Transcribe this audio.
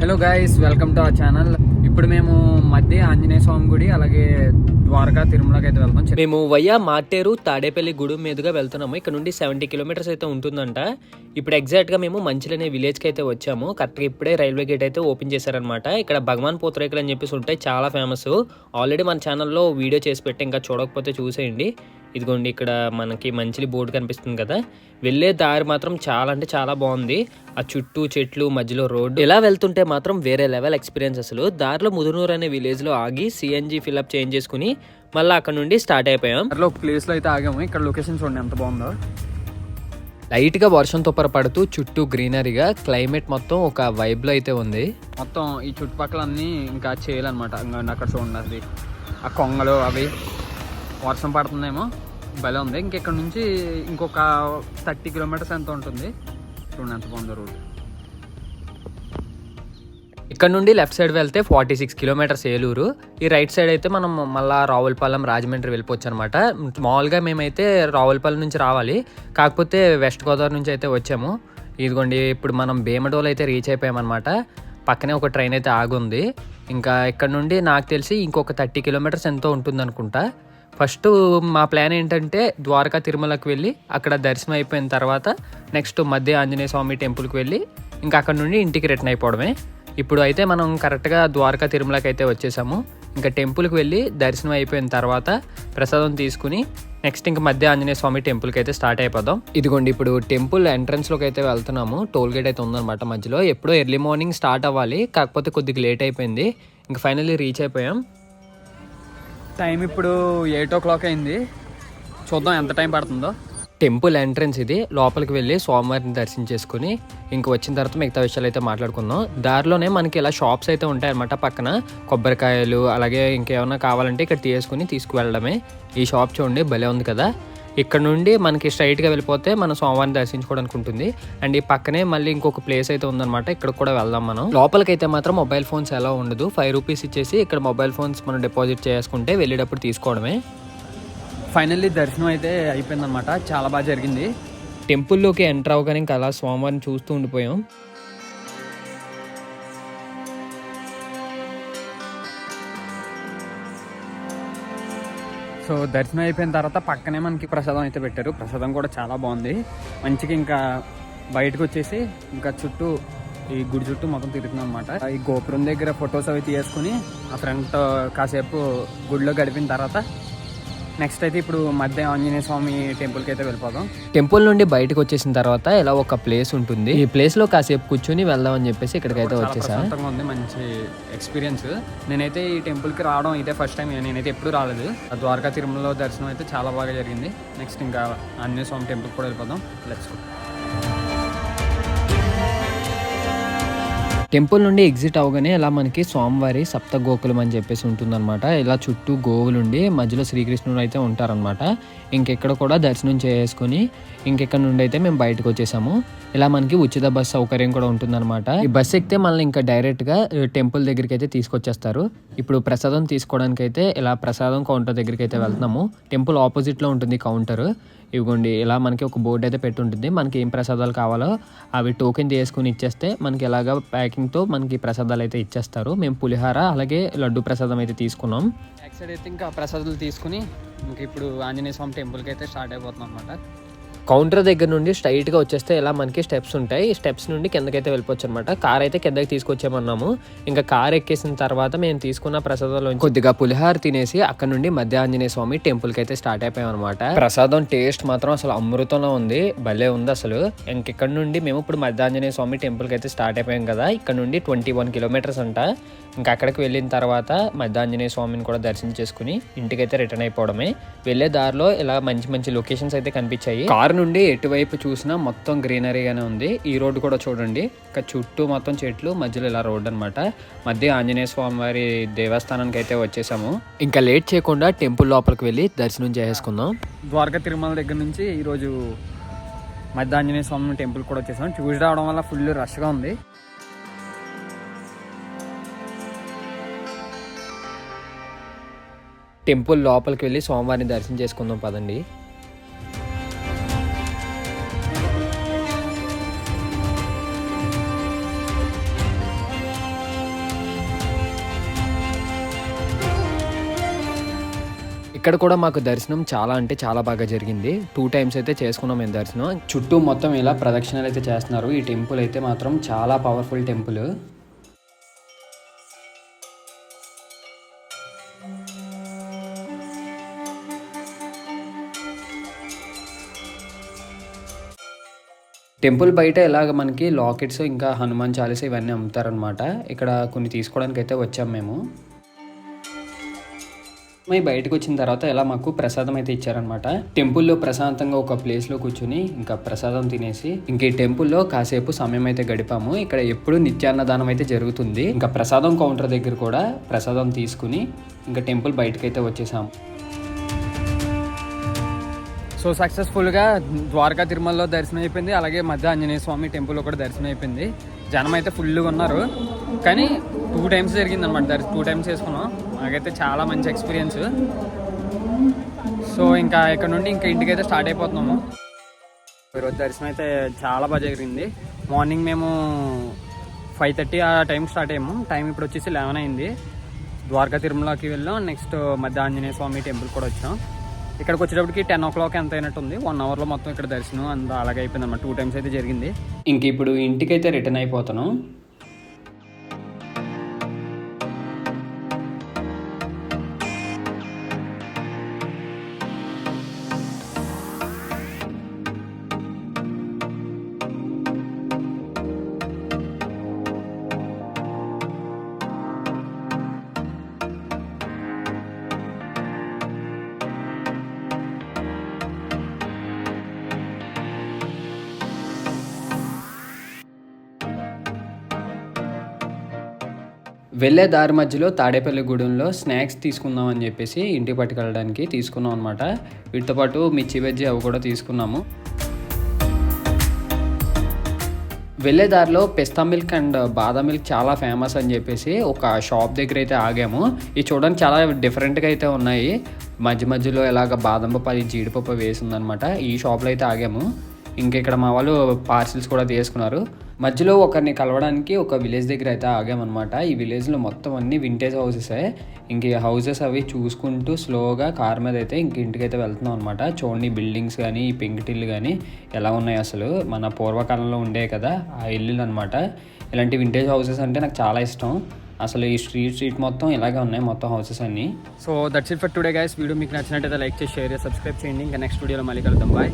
Hello guys welcome to our channel ఇప్పుడు మేము మధ్య ఆంజనేయ స్వామి గుడి అలాగే ద్వారకా తిరుమలకి అయితే వెళ్తాం మేము వయ్యా మాటేరు తాడేపల్లి గుడి మీదుగా వెళ్తున్నాము. ఇక్కడ నుండి సెవెంటీ కిలోమీటర్స్ అయితే ఉంటుందంట. ఇప్పుడు ఎగ్జాక్ట్గా మేము మంచిలనే అనే అయితే వచ్చాము. కరెక్ట్గా ఇప్పుడే రైల్వే గేట్ అయితే ఓపెన్ చేశారనమాట ఇక్కడ భగవాన్ పూతరేకులు అని చెప్పేసి ఉంటాయి చాలా ఫేమస్ ఆల్రెడీ మన ఛానల్లో వీడియో చేసి పెట్టి ఇంకా చూడకపోతే చూసేయండి. ఇదిగోండి ఇక్కడ మనకి మంచిలి బోర్డు కనిపిస్తుంది కదా. వెళ్ళే దారి మాత్రం చాలా అంటే చాలా బాగుంది. ఆ చుట్టూ చెట్లు మధ్యలో రోడ్డు. ఇలా వెళ్తుంటే మాత్రం వేరే లెవెల్ ఎక్స్పీరియన్స్ అసలు. దారిలో ముదునూరు అనే విలేజ్లో ఆగి సిఎన్జి ఫిల్అప్ చేంజ్ చేసుకుని మళ్ళీ అక్కడ నుండి స్టార్ట్ అయిపోయాం. దారిలో ఒక ప్లేస్లో అయితే ఆగాము. ఇక్కడ లొకేషన్ చూడండి ఎంత బాగుందో. లైట్గా వర్షం తుప్పర పడుతూ చుట్టూ గ్రీనరీగా క్లైమేట్ మొత్తం ఒక వైబ్లో అయితే ఉంది. మొత్తం ఈ చుట్టుపక్కల అన్ని ఇంకా చేయాలన్నమాట. అక్కడ చూడండి అది. ఆ కొంగలు అవి. వర్షం పడుతుందేమో. భలే ఉంది. ఇంకెక్కడ నుంచి ఇంకొక థర్టీ కిలోమీటర్స్ ఎంత ఉంటుంది? చూడండి ఎంత బాగుంది రోడ్. ఇక్కడ నుండి లెఫ్ట్ సైడ్ వెళ్తే ఫార్టీ సిక్స్ కిలోమీటర్స్ ఏలూరు. ఈ రైట్ సైడ్ అయితే మనం మళ్ళా రావులపాలెం రాజమండ్రి వెళ్ళిపోవచ్చు అనమాట మామూలుగా మేమైతే రావులపాలెం నుంచి రావాలి. కాకపోతే వెస్ట్ గోదావరి నుంచి అయితే వచ్చాము. ఇదిగోండి ఇప్పుడు మనం భీమడోలు అయితే రీచ్ అయిపోయామన్నమాట. పక్కనే ఒక ట్రైన్ అయితే ఆగుంది. ఇంకా ఇక్కడ నుండి నాకు తెలిసి ఇంకొక థర్టీ కిలోమీటర్స్ ఎంతో ఉంటుంది అనుకుంటా ఫస్ట్ మా ప్లాన్ ఏంటంటే ద్వారకా తిరుమలకు వెళ్ళి అక్కడ దర్శనం అయిపోయిన తర్వాత నెక్స్ట్ మధ్య ఆంజనేయ స్వామి టెంపుల్కి వెళ్ళి ఇంకా అక్కడ నుండి ఇంటికి రిటర్న్ అయిపోవడమే. ఇప్పుడు అయితే మనం కరెక్ట్గా ద్వారకా తిరుమలకి అయితే వచ్చేసాము. ఇంకా టెంపుల్కి వెళ్ళి దర్శనం అయిపోయిన తర్వాత ప్రసాదం తీసుకుని నెక్స్ట్ ఇంకా మధ్య ఆంజనేయ స్వామి టెంపుల్కి అయితే స్టార్ట్ అయిపోదాం. ఇదిగోండి ఇప్పుడు టెంపుల్ ఎంట్రన్స్లోకి అయితే వెళ్తున్నాము. టోల్ గేట్ అయితే ఉందన్నమాట మధ్యలో. ఎప్పుడో ఎర్లీ మార్నింగ్ స్టార్ట్ అవ్వాలి. కాకపోతే కొద్దిగా లేట్ అయిపోయింది. ఇంకా ఫైనల్లీ రీచ్ అయిపోయాం. టైం ఇప్పుడు ఎయిట్ ఓ క్లాక్ అయింది. చూద్దాం ఎంత టైం పడుతుందో. టెంపుల్ ఎంట్రన్స్ ఇది. లోపలికి వెళ్ళి స్వామివారిని దర్శించేసుకుని ఇంక వచ్చిన తర్వాత మిగతా విషయాలు అయితే మాట్లాడుకుందాం. దారిలోనే మనకి ఇలా షాప్స్ అయితే ఉంటాయన్నమాట పక్కన. కొబ్బరికాయలు అలాగే ఇంకేమైనా కావాలంటే ఇక్కడ తీసుకుని తీసుకువెళ్ళడమే. ఈ షాప్ చూడండి భలే ఉంది కదా. ఇక్కడ నుండి మనకి స్ట్రైట్గా వెళ్ళిపోతే మనం స్వామివారిని దర్శించుకోవడానికి ఉంటుంది అండ్ ఈ పక్కనే మళ్ళీ ఇంకొక ప్లేస్ అయితే ఉందన్నమాట. ఇక్కడ కూడా వెళ్దాం మనం. లోపలికి అయితే మాత్రం మొబైల్ ఫోన్స్ ఎలా ఉండదు. ఫైవ్ రూపీస్ ఇచ్చేసి ఇక్కడ మొబైల్ ఫోన్స్ మనం డిపాజిట్ చేసుకుంటే వెళ్ళేటప్పుడు తీసుకోవడమే. ఫైనల్లీ దర్శనం అయితే అయిపోయిందన్నమాట. చాలా బాగా జరిగింది. టెంపుల్లోకి ఎంటర్ అవగానే ఇంకా అలా స్వామివారిని చూస్తూ ఉండిపోయాం. సో దర్శనం అయిపోయిన తర్వాత పక్కనే మనకి ప్రసాదం అయితే పెట్టారు. ప్రసాదం కూడా చాలా బాగుంది. మంచిగా ఇంకా బయటకు వచ్చేసి ఇంకా చుట్టూ ఈ గుడి చుట్టూ మొత్తం తిరుగుతున్నాం అనమాట ఈ గోపురం దగ్గర ఫొటోస్ అవి తీసుకుని ఆ ఫ్రంట్ కాసేపు గుడిలో గడిపిన తర్వాత నెక్స్ట్ అయితే ఇప్పుడు మధ్య ఆంజనేయ స్వామి టెంపుల్కి అయితే వెళ్ళిపోదాం. టెంపుల్ నుండి బయటకు వచ్చేసిన తర్వాత ఇలా ఒక ప్లేస్ ఉంటుంది? ఈ ప్లేస్లో కాసేపు కూర్చుని వెళ్దాం అని చెప్పేసి ఇక్కడికైతే చాలా వచ్చేసా? ప్రశాంతంగా ఉంది మంచి ఎక్స్పీరియన్స్ నేనైతే ఈ టెంపుల్కి రావడం ఇదే ఫస్ట్ టైం నేనైతే ఎప్పుడు రాలేదు. ఆ ద్వారకా తిరుమలలో దర్శనం అయితే చాలా బాగా జరిగింది. నెక్స్ట్ ఇంకా ఆంజనేయ స్వామి టెంపుల్ కూడా వెళ్ళిపోదాం. లెట్స్ టెంపుల్ నుండి ఎగ్జిట్ అవగానే ఇలా మనకి స్వామివారి సప్త గోకులం అని చెప్పేసి ఉంటుందన్నమాట. ఇలా చుట్టూ గోవులుండి మధ్యలో శ్రీకృష్ణుడు అయితే ఉంటారనమాట ఇంకెక్కడ కూడా దర్శనం చేసుకుని ఇంకెక్కడ నుండి అయితే మేము బయటకు వచ్చేసాము. ఇలా మనకి ఉచిత బస్ సౌకర్యం కూడా ఉంటుందన్నమాట. ఈ బస్ ఎక్కితే మనల్ని ఇంకా డైరెక్ట్గా టెంపుల్ దగ్గరికి అయితే తీసుకొచ్చేస్తారు. ఇప్పుడు ప్రసాదం తీసుకోవడానికి అయితే ఇలా ప్రసాదం కౌంటర్ దగ్గరికి అయితే వెళ్తున్నాము. టెంపుల్ ఆపోజిట్లో ఉంటుంది కౌంటర్ ఇవ్వండి. ఇలా మనకి ఒక బోర్డు అయితే పెట్టుంటుంది. మనకి ఏం ప్రసాదాలు కావాలో అవి టోకెన్ చేసుకుని ఇచ్చేస్తే మనకి ఎలాగ ప్యాకింగ్తో మనకి ప్రసాదాలు అయితే ఇచ్చేస్తారు. మేము పులిహార అలాగే లడ్డు ప్రసాదం అయితే తీసుకున్నాం. బ్యాక్ సైడ్ అయితే ఇంకా ప్రసాదాలు తీసుకుని ఇంక ఇప్పుడు ఆంజనేయ స్వామి టెంపుల్కి అయితే స్టార్ట్ అయిపోతున్నాం అనమాట కౌంటర్ దగ్గర నుండి స్ట్రైట్గా వచ్చేస్తే ఇలా మనకి స్టెప్స్ ఉంటాయి. స్టెప్స్ నుండి కిందకైతే వెళ్ళిపోవచ్చు అనమాట కార్ అయితే కిందకి తీసుకొచ్చామన్నాము ఇంకా కార్ ఎక్కేసిన తర్వాత మేము తీసుకున్న ప్రసాదంలో కొద్దిగా పులిహార తినేసి అక్కడ నుండి మధ్య ఆంజనేయ స్వామి టెంపుల్కి అయితే స్టార్ట్ అయిపోయాం అనమాట ప్రసాదం టేస్ట్ మాత్రం అసలు అమృతంలో ఉంది. భలే ఉంది అసలు. ఇంకెక్కడ నుండి మేము ఇప్పుడు మధ్య ఆంజనేయ స్వామి టెంపుల్కి అయితే స్టార్ట్ అయిపోయాం కదా. ఇక్కడ నుండి ట్వంటీ వన్ కిలోమీటర్స్ అంట. ఇంకా అక్కడికి వెళ్ళిన తర్వాత మధ్య ఆంజనేయ స్వామిని కూడా దర్శనం చేసుకుని ఇంటికైతే రిటర్న్ అయిపోవడమే. వెళ్ళే దారిలో ఇలా మంచి మంచి లొకేషన్స్ అయితే కనిపించాయి. కార్ నుండి ఎటువైపు చూసినా మొత్తం గ్రీనరీగానే ఉంది. ఈ రోడ్డు కూడా చూడండి. ఇంకా చుట్టూ మొత్తం చెట్లు మధ్యలో ఇలా రోడ్డు అనమాట మధ్య ఆంజనేయ స్వామి వారి దేవస్థానానికి అయితే వచ్చేసాము. ఇంకా లేట్ చేయకుండా టెంపుల్ లోపలికి వెళ్ళి దర్శనం చేసుకుందాం ద్వారకా తిరుమల దగ్గర నుంచి ఈరోజు మధ్య ఆంజనేయ స్వామి టెంపుల్ కూడా వచ్చేసాం. చూసి రావడం వల్ల ఫుల్ రష్గా ఉంది. టెంపుల్ లోపలికి వెళ్ళి స్వామివారిని దర్శనం చేసుకుందాం పదండి. ఇక్కడ కూడా మాకు దర్శనం చాలా అంటే చాలా బాగా జరిగింది. టూ టైమ్స్ అయితే చేసుకున్నాం మేము దర్శనం. చుట్టూ మొత్తం ఇలా ప్రదక్షిణలు అయితే చేస్తున్నారు. ఈ టెంపుల్ అయితే మాత్రం చాలా పవర్ఫుల్ టెంపుల్. టెంపుల్ బయట ఇలాగ మనకి లాకెట్స్ ఇంకా హనుమాన్ చాలీస్ ఇవన్నీ అమ్ముతారనమాట ఇక్కడ కొన్ని తీసుకోవడానికి అయితే వచ్చాం మేము. మేము బయటకు వచ్చిన తర్వాత ఇలా మాకు ప్రసాదం అయితే ఇచ్చారనమాట టెంపుల్లో ప్రశాంతంగా ఒక ప్లేస్లో కూర్చుని ఇంకా ప్రసాదం తినేసి ఇంక ఈ టెంపుల్లో కాసేపు సమయం అయితే గడిపాము. ఇక్కడ ఎప్పుడు నిత్యాన్నదానం అయితే జరుగుతుంది. ఇంకా ప్రసాదం కౌంటర్ దగ్గర కూడా ప్రసాదం తీసుకుని ఇంకా టెంపుల్ బయటకైతే అయితే వచ్చేసాము. సో సక్సెస్ఫుల్గా ద్వారకా తిరుమలలో దర్శనం అయిపోయింది. అలాగే మధ్య ఆంజనేయ స్వామి టెంపుల్లో కూడా దర్శనం అయిపోయింది. జనం అయితే ఫుల్గా ఉన్నారు. కానీ టూ టైమ్స్ జరిగింది అనమాట దర్శనం టూ టైమ్స్ వేసుకున్నాం నాకైతే చాలా మంచి ఎక్స్పీరియన్స్ సో ఇంకా ఇక్కడ నుండి ఇంకా ఇంటికి అయితే స్టార్ట్ అయిపోతున్నాము. ఈరోజు దర్శనం అయితే చాలా బాగా జరిగింది. మార్నింగ్ మేము ఫైవ్ థర్టీ ఆ టైం స్టార్ట్ అయ్యాము. టైం ఇప్పుడు వచ్చేసి లెవెన్ అయింది. ద్వారకా తిరుమలకి వెళ్ళాం. నెక్స్ట్ మధ్య ఆంజనేయ స్వామి టెంపుల్ కూడా వచ్చాం. ఇక్కడికి వచ్చేటప్పటికి టెన్ ఓ క్లాక్ ఎంత అయినట్టు ఉంది వన్ అవర్లో మొత్తం ఇక్కడ దర్శనం అంత అలాగే అయిపోయింది అన్నమాట టూ టైమ్స్ అయితే జరిగింది. ఇంక ఇప్పుడు ఇంటికైతే రిటర్న్ అయిపోతాను వెళ్ళే దారి మధ్యలో తాడేపల్లి గూడెంలో స్నాక్స్ తీసుకుందాం అని చెప్పేసి ఇంటికి పట్టుకెళ్ళడానికి తీసుకున్నాం అనమాట వీటితో పాటు మిర్చి బజ్జీ అవి కూడా తీసుకున్నాము. వెళ్ళే దారిలో pista milk and badam milk చాలా ఫేమస్ అని చెప్పేసి ఒక షాప్ దగ్గర అయితే ఆగాము. ఇవి చూడడానికి చాలా డిఫరెంట్గా అయితే ఉన్నాయి. మధ్య మధ్యలో ఇలాగ బాదం పప్పు అది జీడిపప్పు వేసి ఈ షాప్లో అయితే ఆగాము. ఇంకా ఇక్కడ మా వాళ్ళు పార్సిల్స్ కూడా తీసుకున్నారు. మధ్యలో ఒకరిని కలవడానికి ఒక విలేజ్ దగ్గర అయితే ఆగామన్నమాట ఈ విలేజ్లో మొత్తం అన్ని వింటేజ్ హౌసెస్ ఇంక ఈ హౌసెస్ అవి చూసుకుంటూ స్లోగా కార్ మీద అయితే ఇంక ఇంటికైతే వెళ్తున్నాం అనమాట చూడండి బిల్డింగ్స్ కానీ ఈ పెంకుటిల్లు కానీ ఎలా ఉన్నాయి అసలు. మన పూర్వకాలంలో ఉండే కదా ఆ ఇల్లులు అనమాట ఇలాంటి వింటేజ్ హౌసెస్ అంటే నాకు చాలా ఇష్టం. అసలు ఈ స్ట్రీట్ స్ట్రీట్ మొత్తం ఇలాగే ఉన్నాయి మొత్తం హౌసెస్ అన్ని. So that's it for today guys video మీకు నచ్చినట్టయితే లైక్ చేసి షేర్ చేసి సబ్స్క్రైబ్ చేయండి. ఇంకా నెక్స్ట్ వీడియోలో మళ్ళీ కలుద్దాం. బాయ్